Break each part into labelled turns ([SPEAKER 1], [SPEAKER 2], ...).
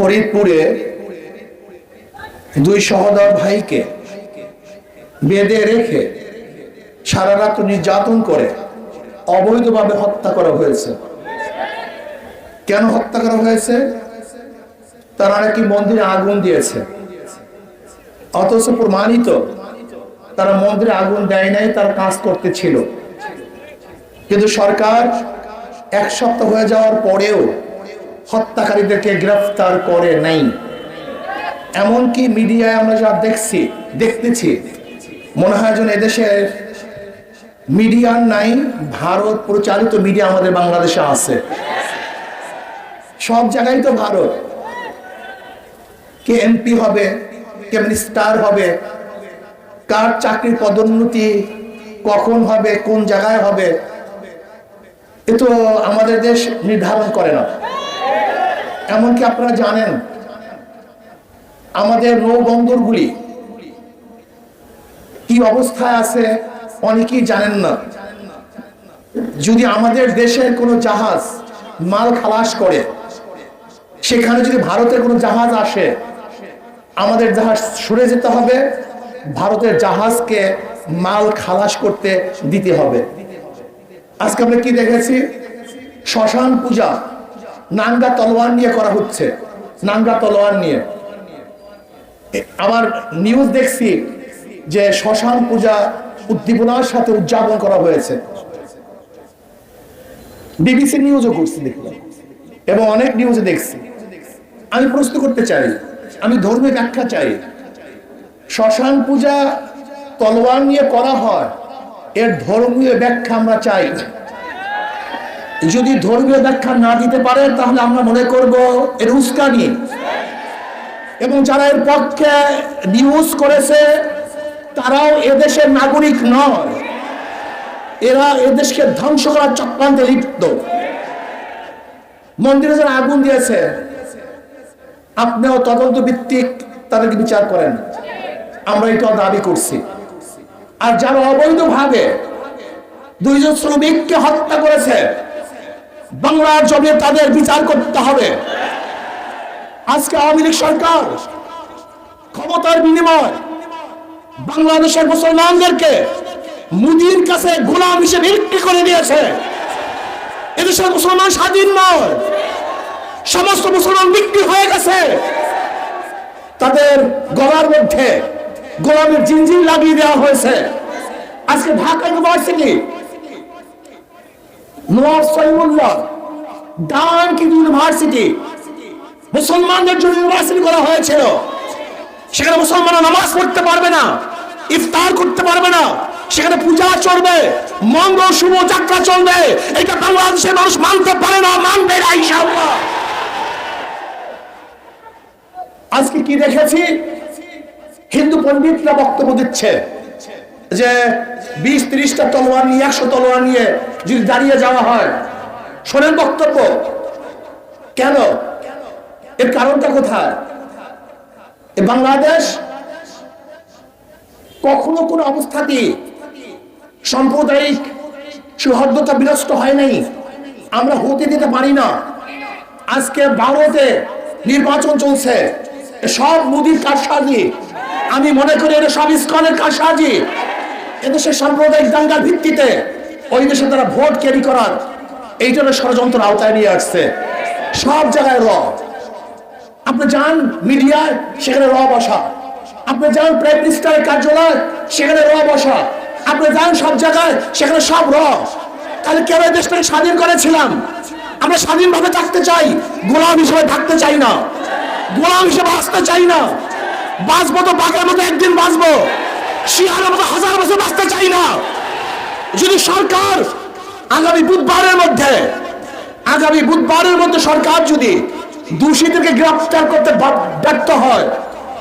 [SPEAKER 1] ফরিদপুরে দুই সহদর ভাইকে বেঁধে রেখে সারা রাত নির্যাতন করে অবৈধভাবে হত্যা করা হয়েছে। কেন হত্যা করা হয়েছে? তারা নাকি মন্দিরে আগুন দিয়েছে? অথচ প্রমাণিত তারা মন্দিরে আগুন দেয় নাই, তার কাজ করতে ছিল। কিন্তু সরকার এক সপ্তাহ হয়ে যাওয়ার পরেও হত্যাকারীদেরকে গ্রেফতার করে নাই। এমনকি মিডিয়ায় আমরা যা দেখছি, দেখতেছি, মনে হয় যেন এদেশের মিডিয়ার নাই, ভারত পরিচালিত মিডিয়া আমাদের বাংলাদেশে আছে। সব জায়গায় তো ভারত। কে এমপি হবে, কে মিনিস্টার হবে, কার চাকরির পদোন্নতি কখন হবে, কোন জায়গায় হবে, এ তো আমাদের দেশ নির্ধারণ করে না। এমনকি আপনারা জানেন, আমাদের নৌবন্দরগুলি কি অবস্থায় আছে অনেকেই জানেন না। যদি আমাদের দেশের কোনো জাহাজ মাল খালাস করে, সেখানে যদি ভারতের কোনো জাহাজ আসে, আমাদের জাহাজ সরে যেতে হবে, ভারতের জাহাজকে মাল খালাস করতে দিতে হবে। আজকে আমরা কি দেখেছি? শ্মশান পূজা। নাঙ্গা তলোয়ার নিয়ে করা হচ্ছে। নাঙ্গা তলোয়ার নিয়ে। আবার নিউজ দেখছি যে শ্মশান পূজা উদ্দীপনার সাথে উদযাপন করা হয়েছে। বিবিসি নিউজও করছি দেখলাম। এবং অনেক নিউজে দেখছি। আমি প্রশ্ন করতে চাই, আমি ধর্মীয় ব্যাখ্যা চাই। শ্মশান পূজা তলোয়ার নিয়ে করা হয়, এর ধর্মীয় ব্যাখ্যা আমরা চাই। যদি ধর্মীয় ব্যাখ্যা না দিতে পারে, তাহলে আমরা মনে করব এর উস্কানি এবং যারা এর পক্ষে নিউজ করেছে, তারাও এদেশের নাগরিক নয়। এরা এদেশকে ধ্বংস করার চক্রান্তে লিপ্ত। মন্দিরে যারা আগুন দিয়েছে, আপনিও তদন্ত ভিত্তিক তাদেরকে বিচার করেন। আমরা এটা দাবি করছি। আর যারা অবৈধভাবে দুইজন শ্রমিককে হত্যা করেছে বাংলার জমিয়ে তাদের বিচার করতে হবে। আজকে আওয়ামী লীগ সরকার ক্ষমতার বিনিময় বাংলাদেশের মুসলমানদেরকে মুদির কাছে গোলাম হিসেবে বিক্রি করে দিয়েছে। এদেশের মুসলমান স্বাধীন নয়। সমস্ত মুসলমান বিক্রি হয়ে গেছে। তাদের গলার মধ্যে গোলামের জিনজিন লাগিয়ে দেওয়া হয়েছে। আজকে ঢাকা ইউনিভার্সিটি নোয়ার সৈমুল্লাহ ডানকি ইউনিভার্সিটি, মুসলমানদের জন্য ইউনিভার্সিটি করা হয়েছিল। সেখানে মুসলমানরা নামাজ পড়তে পারবে না, ইফতার করতে পারবে না, সেখানে পূজা চলবে, মঙ্গল, শুভ, যাত্রা চলবে। এটা বাংলাদেশের মানুষ মানতে পারে না, মানবে না আজকে কি দেখেছি? হিন্দু পণ্ডিতরা বক্তব্য দিচ্ছে যে বিশ ত্রিশটা তলোয়ার নিয়ে, একশো তলোয়ার নিয়ে যদি দাঁড়িয়ে যাওয়া হয়, শোনেন বক্তব্য। কেন? এর কারণটা কোথায়? বাংলাদেশ কখনো কোনো অবস্থাতেই সাম্প্রদায়িক সৌহার্দ্যতা বিনষ্ট হয় নাই। আমরা হতে দিতে পারি না। আজকে ভারতে নির্বাচন চলছে। সব মোদির কারসাজি। আমি মনে করি এটা সব ইস্কনের কারসাজি। এদেশের সাম্প্রদায়িক দাঙ্গার ভিত্তিতে ওই দেশে তারা ভোট ক্যারি করার এইটার ষড়যন্ত্র আওতায় নিয়ে আসছে। সব জায়গায় র। আপনি যান মিডিয়ায়, সেখানে র বসা। আপনি যান প্রাইম মিনিস্টারের কার্যালয়, সেখানে র বসা। আপনি যান সব জায়গায়, সেখানে সব র। তাহলে কেন এই দেশটাকে স্বাধীন করেছিলাম? আমরা স্বাধীনভাবে থাকতে চাই, গোলাম হিসেবে থাকতে চাই না। গোলাম হিসেবে আসতে চাই না। বাঁচবো তো বাঘের মতো একদিন বাঁচবো। শিয়ালের মতো হাজার বছর বাঁচতে চাই না। যদি সরকার আগামী বুধবারের মধ্যে, আগামী বুধবারের মধ্যে সরকার যদি দোষীদেরকে গ্রেফতার করতে ব্যর্থ হয়,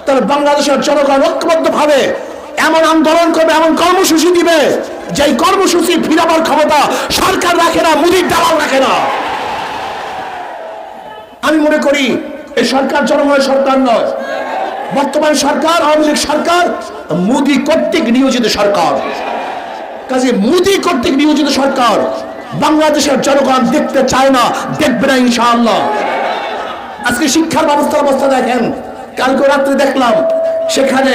[SPEAKER 1] তাহলে বাংলাদেশের জনগণ ঐক্যবদ্ধ ভাবে এমন আন্দোলন করবে, এমন কর্মসূচি দিবে যে কর্মসূচি ফিরাবার ক্ষমতা সরকার রাখে না, মুদির দালাল রাখে না। আমি মনে করি, এই সরকার জনগণের সরকার নয়। বর্তমান সরকার, আওয়ামী লীগ সরকার, মোদী কর্তৃক নিয়োজিত সরকার। কাজে মোদী কর্তৃক নিয়োজিত সরকার বাংলাদেশের জনগণ দেখতে চায় না, দেখবে না ইনশাআল্লাহ। আজকে শিক্ষার ব্যবস্থার অবস্থা দেখেন, কালকে রাত্রে দেখলাম সেখানে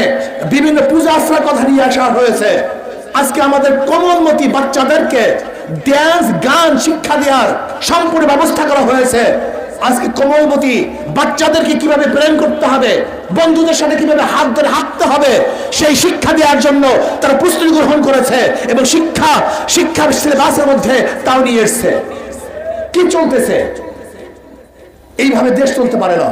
[SPEAKER 1] বিভিন্ন পূজা আশ্রয়ের কথা নিয়ে আসা হয়েছে। আজকে আমাদের কোমলমতি বাচ্চাদেরকে ড্যান্স গান, শিক্ষা দেওয়ার সম্পূর্ণ ব্যবস্থা করা হয়েছে। আজকে কোমলমতি বাচ্চাদেরকে কীভাবে প্রেম করতে হবে, বন্ধুদের সাথে কীভাবে হাত ধরে হাঁটতে হবে, সেই শিক্ষা দেওয়ার জন্য তারা প্রস্তুতি গ্রহণ করেছে এবং শিক্ষা, শিক্ষার সিলেবাসের মধ্যে তাও নিয়ে এসছে। কি চলতেছে? এইভাবে দেশ চলতে পারে না।